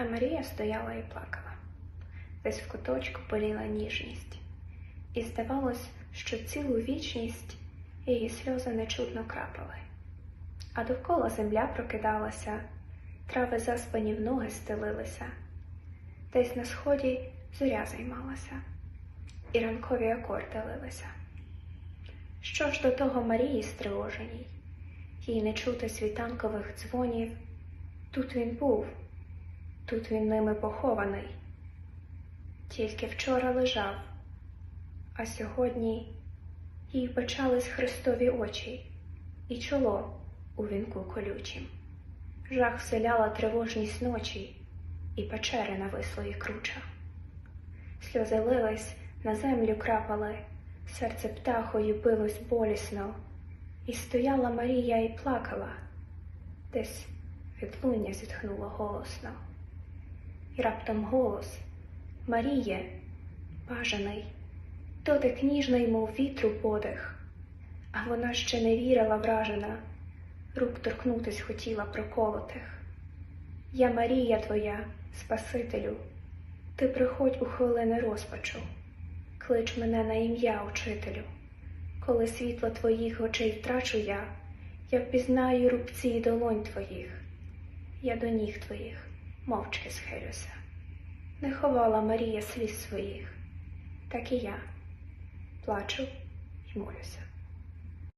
А Марія стояла і плакала. Десь в куточку боліла ніжність, і здавалось, що цілу вічність її сльози нечутно крапали. А довкола земля прокидалася, трави заспані в ноги стелилися, десь на сході зоря займалася, і ранкові акорди лилися. Що ж до того Марії стривоженій, їй не чути світанкових дзвонів, тут він був, тут він ними похований, тільки вчора лежав, а сьогодні їй почались Христові очі і чоло у вінку колючім. Жах вселяла тривожність ночі, і печери навислої круча. Сльози лились, на землю крапали, серце птахою билось болісно, і стояла Марія і плакала, десь відлуння зітхнуло голосно. І раптом голос. Маріє, бажаний, дотик ніжний, мов вітру подих, а вона ще не вірила вражена, рук торкнутись хотіла проколотих. Я Марія твоя, Спасителю, ти приходь у хвилини розпачу, клич мене на ім'я, учителю. Коли світло твоїх очей втрачу я, я впізнаю рубці й долонь твоїх, я до ніг твоїх мовчки схилюся. Не ховала Марія сліз своїх, так і я плачу й молюся.